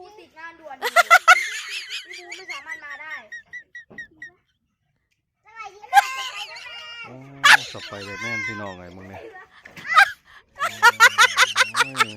บูติดงานด่วนพี่บูไม่สามารถมาได้โอ้สไปเดอร์แมนพี่น้องไงมึงเนี่ยโอ้ย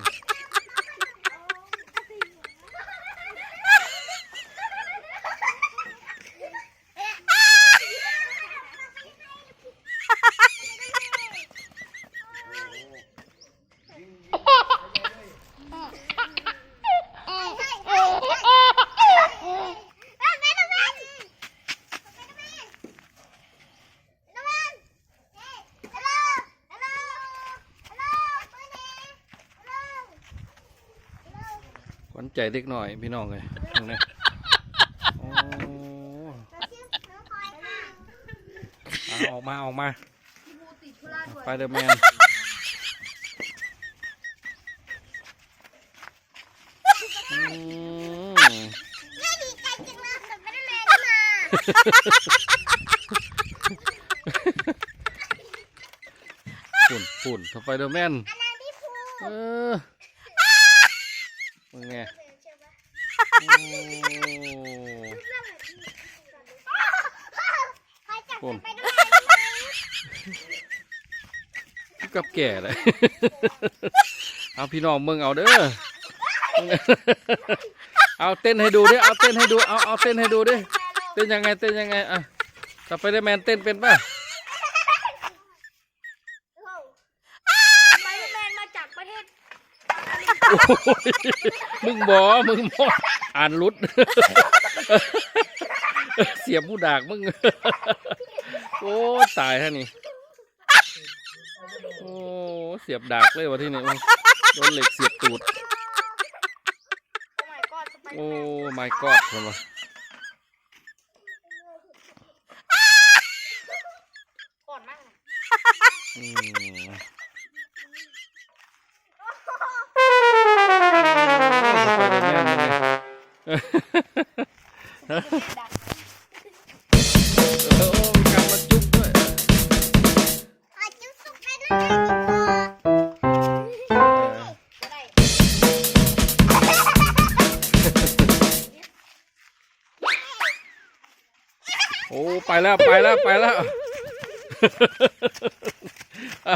วัญใจเด็กหน่อยพี่น้องเลยมึงเนี่ยโอ้เอาออกมาออกมาพี่บูติดธุระด่วนไปเดอร์แมนอืมฝุ่นฝุ่นสไปเดอร์แมนเออมึง ไงโอ้กับแก่เลยเอาพี่น้องมึงเอาเด้อ เอาเต้นให้ดูดิ เอาเต้นให้ดู เอาเอาเต้นให้ดูดิ เต้นยังไง เต้นยังไง อะสไปเดอร์แมนเต้นเป็นป่ะ สไปเดอร์แมนมาจากประเทศ โอ้ย มึงบอมึงบออ่านรุด เสียบผู้ดากมึง โอ้ตายท่านี่ โอ้เสียบดากเลยวะที่นี่โดนเหล็กเสียบตูด โอ้ my god สไมนโอ้ my god คนวะก่อนมากอืม ออมีการมาจุ๊บด้วยเออจะได้โอ้ไปแล้วไปแล้วไปแล้วเอา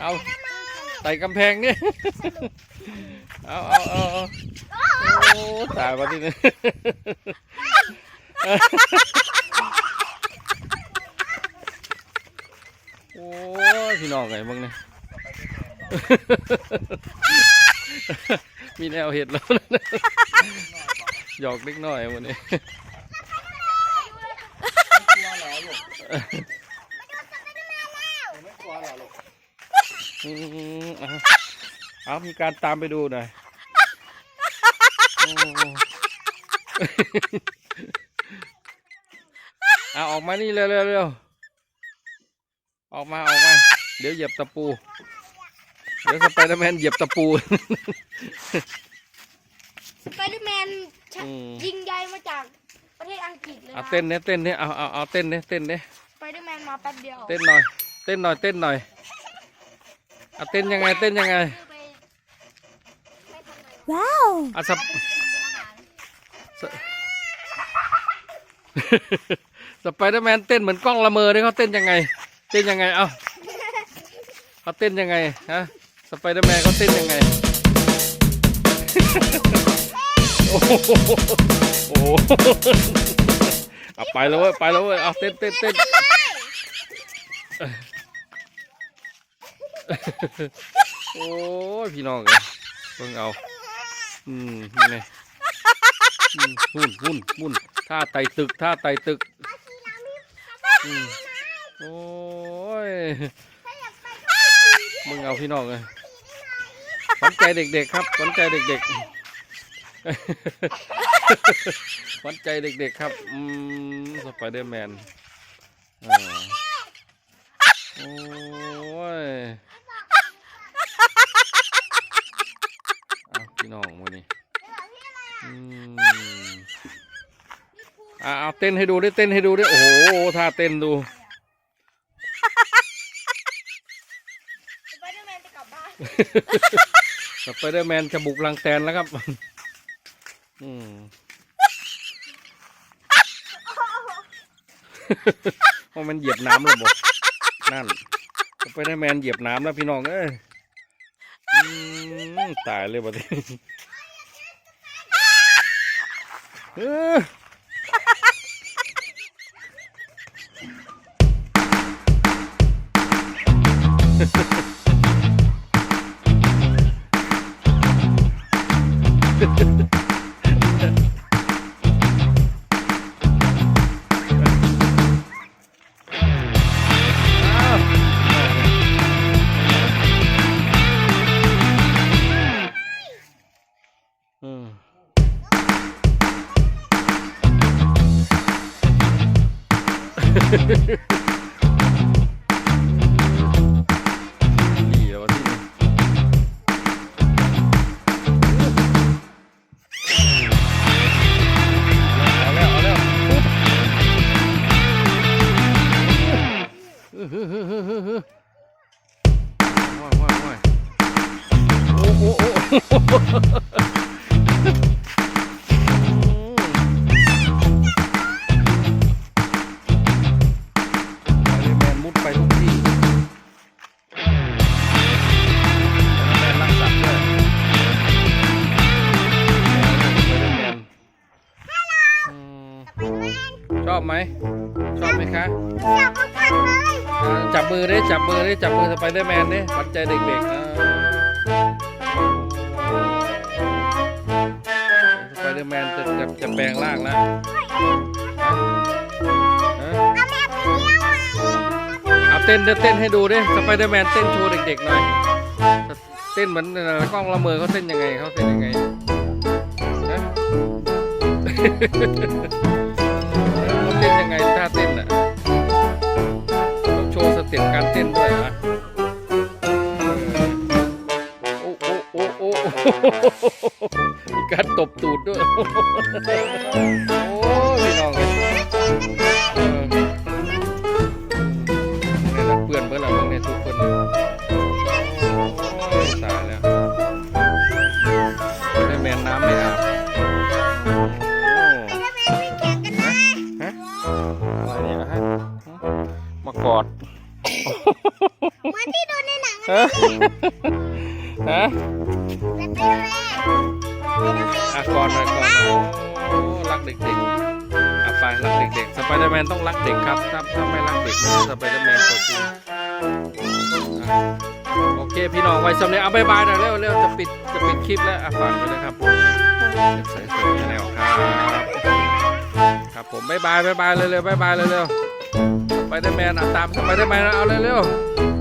เอาไต่กำแพงนี่เอาเอาเอาเอา ตายมาที่นี่โอ้ยพี่น้องไงมึงเนี่ยมีแนวเห็ดแล้วนะหยอกเล็กน้อยวันนี้อืมอะเอามีการตามไปดูหน่อยโอ้ เอาออกมานี่เร็วเร็วเร็วออกมาออกมา เดี๋ยวเหยียบตะปู เดี๋ยวสไปเดอร์แมนเหยียบตะปู สไปเดอร์แมนชะอืมยิงใยมาจากประเทศอังกฤษเลยเอานะเต้นเนี่ยเต้นเนี่ยเอาเอาเอาเต้นเนี่ยเต้นเนี่ยสไปเดอร์แมนมาแป๊บเดียว เต้นหน่อย เต้นหน่อยเต้นหน่อยเอาเต้นยังไงเต้นยังไง ว้าวเอาสับ สไปเดอร์แมนเต้นเหมือนกล้องละเมอเลยเขาเต้นยังไง เต้นยังไง เอ้าเขาเต้นยังไงฮะสไปเดอร์แมนเขาเต้นยังไง โอ้โหโอ้โหเอาไปแล้วเว้ยไปแล้วเว้ยเอาเต้นเต้นเต้นโอ้ยพี่น้องเอ้ยเพิ่งเอา อืมนี่ ไงอืมหุ่นหุ่นหุ่นท่าไต่ตึกท่าไต่ตึกอืมโอ้ยมึงเอาพี่น้องเลยขวัญใจเด็กๆครับขวัญใจเด็กๆขวัญใจเด็กๆครับอืมสไปเดอร์แมนโอ้ยพี่น้องวันนี้อืม อ่าเอาเต้นให้ดูดิเต้นให้ดูดิโอ้โหท่าเต้นดูสไปเดอร์แมนจะกลับบ้านสไปเดอร์แมนจะบุกรังแตนแล้วครับ อืมเพราะมันเหยียบน้ำแล้วบอกนั่นสไปเดอร์แมนเหยียบน้ำแล้วพี่น้องเอ้ยอืมตายเลยบัดนี้เออ อ้าว ชอบไหมชอบไหมคะจับมันเลยอ่าจับมือดิจับมือดิจับมือสไปเดอร์แมนดิปัดใจเด็กๆอ่าสไปเดอร์แมนจะจะจะแปลงร่างแล้วฮะเอาแม่ไปเลี้ยงไว้เอาเต้นเดี๋ยวเต้นให้ดูดิสไปเดอร์แมนเต้นโชว์เด็กๆหน่อยเต้นเหมือนเอ่อกล้องละเมอเขาเต้นยังไงเขาเต้นยังไงฮะ โอ้พี่น้องเอ้ยเออนี่ยนะเปื่อนเพื่อนเราเนี่ยทุกคนโอ้ยตายแล้วได้แมนน้ำไม่อาบโอ้แล้วแม่ไม่แข่งกันนะฮะอะไรเนี่ยฮะมากอด เหมือนที่ดูในหนังฮะฮะแล้วไปดูแม่ไปดูแม่ อะก่อนหน่อยก่อนโอ้รักเด็กๆอะไปรักเด็กๆสไปเดอร์แมนต้องรักเด็กครับถ้าถ้าไม่รักเด็กไม่ใช่สไปเดอร์แมนตัวจริงอะโอเคพี่น้องไว้สำเร็จเอาบายบายหน่อยเร็วเร็วจะปิดจะปิดคลิปแล้วอะฝากไปเลยครับผมใส่สื้อชาแนลครับครับผมบายบายบายบายเร็วๆบายบายเร็วๆสไปเดอร์แมนอะตามสไปเดอร์แมนเอาเร็วๆ